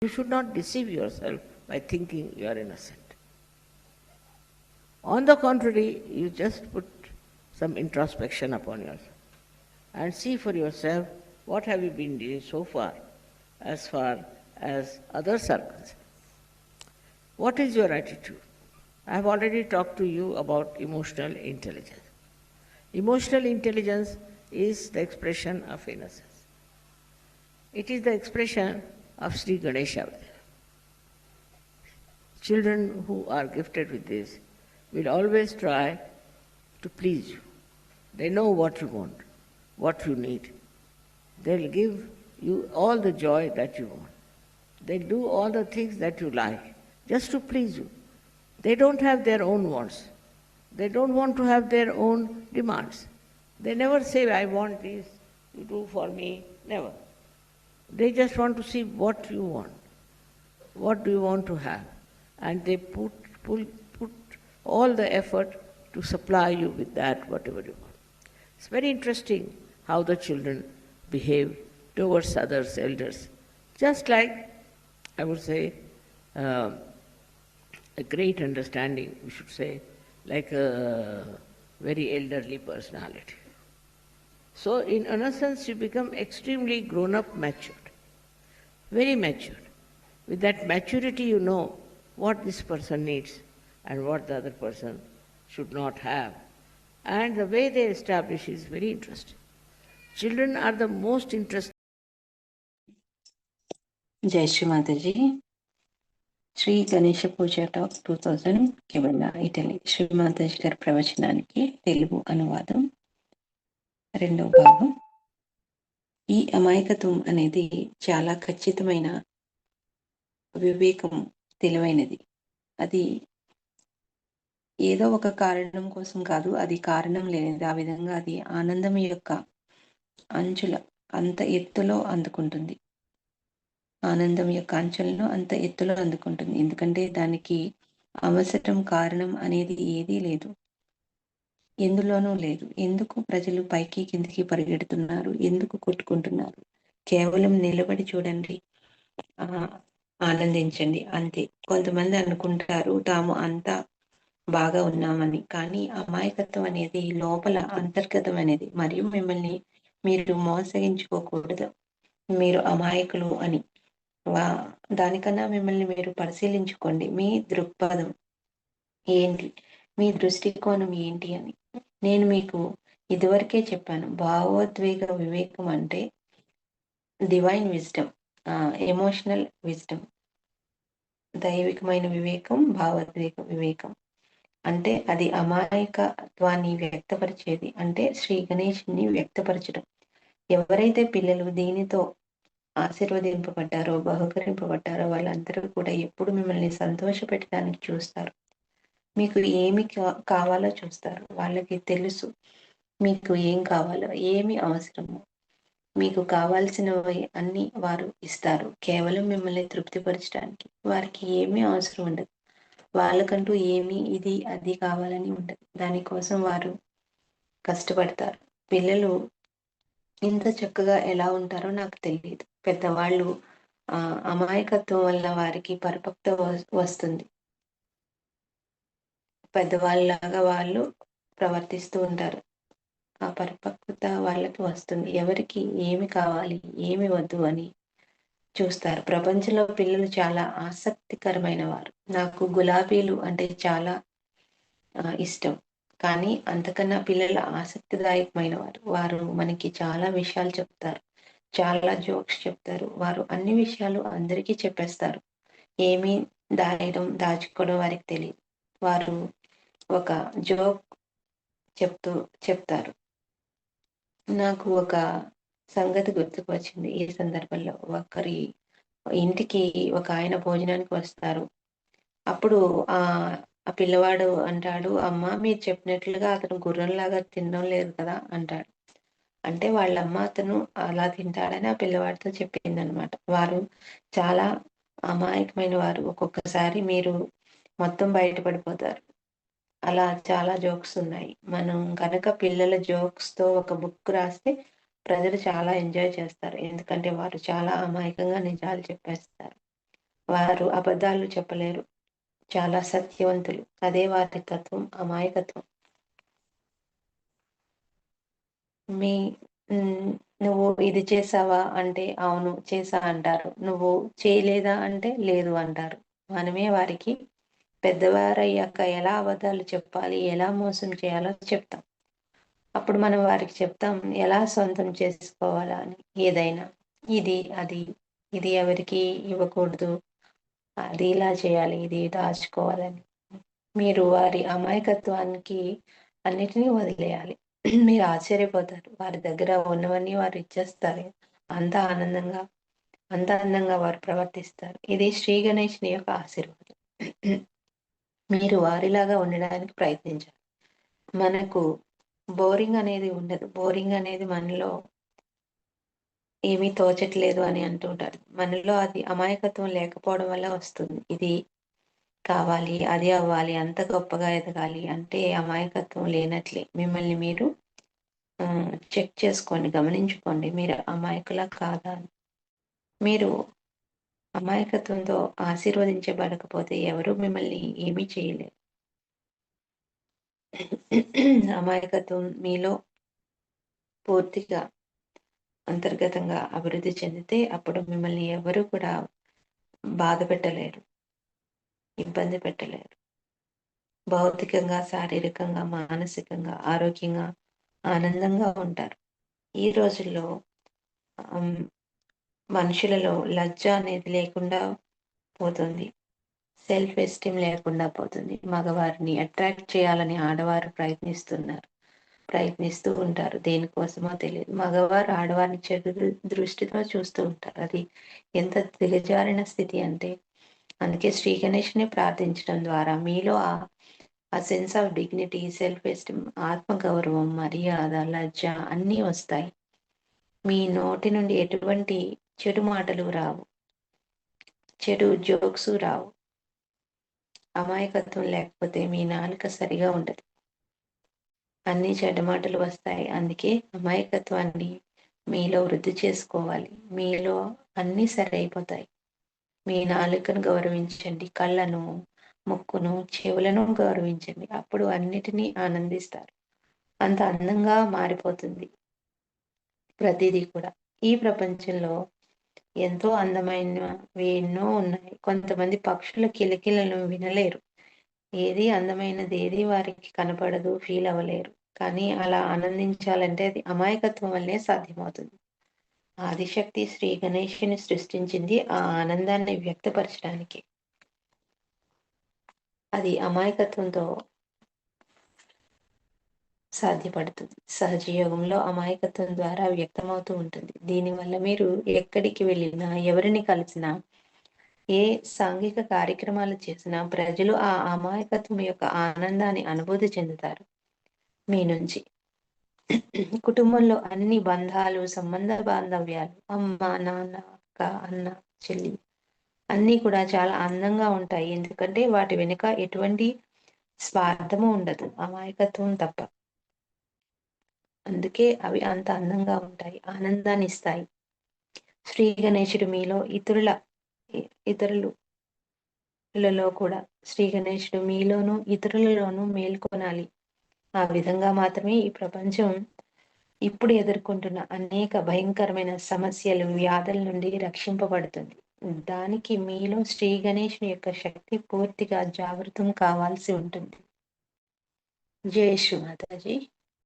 You should not deceive yourself by thinking you are innocent. On the contrary, you just put some introspection upon yourself and see for yourself what have you been doing so far as far as are concerned. What is your attitude? I have already talked to you about emotional intelligence. Emotional intelligence is the expression of innocence. It is the expression of Sri Ganesha. Children who are gifted with this will always try to please you. They know what you want, what you need. They'll give you all the joy that you want. They'll do all the things that you like just to please you. They don't have their own wants. They don't want to have their own demands. They never say, I want this, you do for me. Never. They just want to see what you want. What do you want to have? And they put, pull, put all the effort to supply you with that, whatever you want. It's very interesting how the children behave towards others, elders. Just like, I would say, uh, a great understanding, we should say, like a very elderly personality. So, in innocence, you become extremely grown up, matured, very matured. With that maturity, you know what this person needs and what the other person should not have. And the way they establish is very interesting. Children are the most interesting. జై Shri Mataji Shri Ganesha Puja talk two thousand Cabella Italy Shri Mataji గారి ప్రవచనానికి తెలుగు అనువాదం రెండవ భాగం. ఈ అమాయకత్వం అనేది చాలా ఖచ్చితమైన వివేకం తెలివైనది. అది ఏదో ఒక కారణం కోసం కాదు అది కారణం లేనిది. ఆ విధంగా అది ఆనందం యొక్క అంచుల అంత ఎత్తులో అందుకుంటుంది. ఆనందం యొక్క అంచులను అంత ఎత్తులో అందుకుంటుంది. ఎందుకంటే దానికి అవసరం కారణం అనేది ఏదీ లేదు. ఎందులోనూ లేదు. ఎందుకు ప్రజలు పైకి కిందికి పరిగెడుతున్నారు? ఎందుకు కొట్టుకుంటున్నారు? కేవలం నిలబడి చూడండి. ఆనందించండి. అంతే. కొంతమంది అనుకుంటారు తాము అంతా బాగా ఉన్నామని. కానీ అమాయకత్వం అనేది లోపల అంతర్గతం అనేది. మరియు మిమ్మల్ని మీరు మోసగించుకోకూడదు. మీరు అమాయకులు అని. వా దానికన్నా మిమ్మల్ని మీరు పరిశీలించుకోండి. మీ దృక్పథం ఏంటి? మీ దృష్టికోణం ఏంటి అని. నేను మీకు ఇదివరకే చెప్పాను. భావోద్వేగ వివేకం అంటే డివైన్ విజ్డమ్ ఎమోషనల్ విజ్డమ్ దైవికమైన వివేకం భావోద్వేగ వివేకం. అంటే అది అమాయకత్వాన్ని వ్యక్తపరిచేది. అంటే శ్రీ గణేష్ని వ్యక్తపరచడం. ఎవరైతే పిల్లలు దీనితో ఆశీర్వదింపబడ్డారో బహుకరింపబడ్డారో వాళ్ళందరూ కూడా ఎప్పుడు మిమ్మల్ని సంతోష పెట్టడానికి చూస్తారు. మీకు ఏమి కావాలో చూస్తారు. వాళ్ళకి తెలుసు మీకు ఏం కావాలో ఏమి అవసరమో. మీకు కావాల్సినవి అన్ని వారు ఇస్తారు. కేవలం మిమ్మల్ని తృప్తిపరచడానికి. వారికి ఏమీ అవసరం ఉండదు. వాళ్ళకంటూ ఏమి ఇది అది కావాలని ఉండదు. దానికోసం వారు కష్టపడతారు. పిల్లలు ఇంత చక్కగా ఎలా ఉంటారో నాకు తెలియదు. పెద్దవాళ్ళు అమాయకత్వం వల్ల వారికి పరిపక్త వస్తుంది. పెద్దవాళ్ళలాగా వాళ్ళు ప్రవర్తిస్తూ ఉంటారు. ఆ పరిపక్వత వాళ్ళకి వస్తుంది. ఎవరికి ఏమి కావాలి ఏమి వద్దు అని చూస్తారు. ప్రపంచంలో పిల్లలు చాలా ఆసక్తికరమైన వారు నాకు గులాబీలు అంటే చాలా ఇష్టం. కానీ అంతకన్నా పిల్లల ఆసక్తిదాయకమైన వారు వారు మనకి చాలా విషయాలు చెప్తారు. చాలా జోక్స్ చెప్తారు. వారు అన్ని విషయాలు అందరికీ చెప్పేస్తారు. ఏమి దాయడం దాచుకోవడం వారికి తెలియదు. వారు ఒక జోక్ చెప్తూ చెప్తారు. నాకు ఒక సంగతి గుర్తుకు వచ్చింది ఈ సందర్భంలో ఒకరి ఇంటికి ఒక ఆయన భోజనానికి వస్తారు. అప్పుడు ఆ ఆ పిల్లవాడు అంటాడు అమ్మ మీరు చెప్పినట్లుగా అతను గుర్రంలాగా తినడం లేదు కదా అంటాడు. అంటే వాళ్ళ అమ్మ అతను అలా తింటాడని ఆ పిల్లవాడితో చెప్పింది అనమాట వారు చాలా అమాయకమైన వారు. ఒక్కొక్కసారి మీరు మొత్తం బయటపడిపోతారు. అలా చాలా జోక్స్ ఉన్నాయి. మనం కనుక పిల్లల జోక్స్తో ఒక బుక్ రాస్తే ప్రజలు చాలా ఎంజాయ్ చేస్తారు. ఎందుకంటే వారు చాలా అమాయకంగా నిజాలు చెప్పేస్తారు. వారు అబద్ధాలు చెప్పలేరు. చాలా సత్యవంతులు. అదే వారి తత్వం అమాయకత్వం. మీ నువ్వు ఇది చేసావా అంటే అవును చేసా అంటారు. నువ్వు చేయలేదా అంటే లేదు అంటారు. మనమే వారికి పెద్దవారయ్యాక ఎలా అబద్ధాలు చెప్పాలి ఎలా మోసం చేయాలో చెప్తాం. అప్పుడు మనం వారికి చెప్తాం ఎలా సొంతం చేసుకోవాలా అని. ఏదైనా ఇది అది ఇది ఎవరికి ఇవ్వకూడదు అది ఇలా చేయాలి ఇది దాచుకోవాలని. మీరు వారి అమాయకత్వానికి అన్నిటినీ వదిలేయాలి. మీరు ఆశ్చర్యపోతారు. వారి దగ్గర ఉన్నవన్నీ వారు ఇచ్చేస్తారు. అంత ఆనందంగా అంత అందంగా వారు ప్రవర్తిస్తారు. ఇది శ్రీ గణేష్ని యొక్క ఆశీర్వాదం. మీరు వారిలాగా ఉండడానికి ప్రయత్నించాలి. మనకు బోరింగ్ అనేది ఉండదు. బోరింగ్ అనేది మనలో ఏమీ తోచట్లేదు అని అంటుంటారు మనలో అది అమాయకత్వం లేకపోవడం వల్ల వస్తుంది. ఇది కావాలి అది అవ్వాలి అంత గొప్పగా ఎదగాలి అంటే అమాయకత్వం లేనట్లే. మిమ్మల్ని మీరు చెక్ చేసుకోండి గమనించుకోండి. మీరు అమాయకులా కాదా అని. మీరు అమాయకత్వంతో ఆశీర్వదించబడకపోతే ఎవరు మిమ్మల్ని ఏమీ చేయలేరు. అమాయకత్వం మీలో పూర్తిగా అంతర్గతంగా అభివృద్ధి చెందితే అప్పుడు మిమ్మల్ని ఎవరు కూడా బాధ పెట్టలేరు ఇబ్బంది పెట్టలేరు. భౌతికంగా శారీరకంగా మానసికంగా ఆరోగ్యంగా ఆనందంగా ఉంటారు. ఈ రోజుల్లో మనుషులలో లజ్జ అనేది లేకుండా పోతుంది. సెల్ఫ్ ఎస్టీమ్ లేకుండా పోతుంది. మగవారిని అట్రాక్ట్ చేయాలని ఆడవారు ప్రయత్నిస్తున్నారు. ప్రయత్నిస్తూ ఉంటారు. దేనికోసమో తెలియదు. మగవారు ఆడవారిని చెడు దృష్టితో చూస్తూ ఉంటారు. అది ఎంత దిగజారిన స్థితి అంటే అందుకే శ్రీ గణేష్ని ప్రార్థించడం ద్వారా మీలో ఆ ఆ sense of dignity self esteem ఆత్మగౌరవం మర్యాద లజ్జ అన్నీ వస్తాయి. మీ నోటి నుండి ఎటువంటి చెడు మాటలు రావు. చెడు జోక్స్ రావు. అమాయకత్వం లేకపోతే మీ నాలుక సరిగా ఉండదు. అన్ని చెడ్డ మాటలు వస్తాయి. అందుకే అమాయకత్వాన్ని మీలో వృద్ధి చేసుకోవాలి. మీలో అన్నీ సరైపోతాయి. మీ నాలుకను గౌరవించండి. కళ్ళను ముక్కును చెవులను గౌరవించండి. అప్పుడు అన్నిటినీ ఆనందిస్తారు. అంత అందంగా మారిపోతుంది. ప్రతిదీ కూడా. ఈ ప్రపంచంలో ఎంతో అందమైనవి ఎన్నో ఉన్నాయి. కొంతమంది పక్షుల కిలకిలను వినలేరు. ఏది అందమైనది ఏది వారికి కనపడదు ఫీల్ అవ్వలేరు. కానీ అలా ఆనందించాలంటే అది అమాయకత్వం వల్లే సాధ్యమవుతుంది. ఆదిశక్తి శ్రీ గణేషుని సృష్టించింది ఆ ఆనందాన్ని వ్యక్తపరచడానికి. అది అమాయకత్వంతో సాధ్యపడుతుంది. సహజయోగంలో అమాయకత్వం ద్వారా వ్యక్తమవుతూ ఉంటుంది. దీనివల్ల మీరు ఎక్కడికి వెళ్ళినా ఎవరిని కలిసినా ఏ సాంఘిక కార్యక్రమాలు చేసినా ప్రజలు ఆ అమాయకత్వం యొక్క ఆనందాన్ని అనుభూతి చెందుతారు. మీ నుంచి. కుటుంబంలో అన్ని బంధాలు సంబంధ బాంధవ్యాలు అమ్మ నాన్న అక్క అన్న చెల్లి అన్నీ కూడా చాలా అందంగా ఉంటాయి. ఎందుకంటే వాటి వెనుక ఎటువంటి స్వార్థము ఉండదు. అమాయకత్వం తప్ప. అందుకే అవి అంత అందంగా ఉంటాయి ఆనందాన్ని ఇస్తాయి శ్రీ గణేశుడు మీలో ఇతరుల ఇతరులలో కూడా శ్రీ గణేశుడు మీలోను ఇతరులలోనూ మేల్కొనాలి. ఆ విధంగా మాత్రమే ఈ ప్రపంచం ఇప్పుడు ఎదుర్కొంటున్న అనేక భయంకరమైన సమస్యలు వ్యాధుల నుండి రక్షింపబడుతుంది. దానికి మీలో శ్రీ గణేషుని యొక్క శక్తి పూర్తిగా జాగృతం కావాల్సి ఉంటుంది. జై శ్రీ మాతాజీ.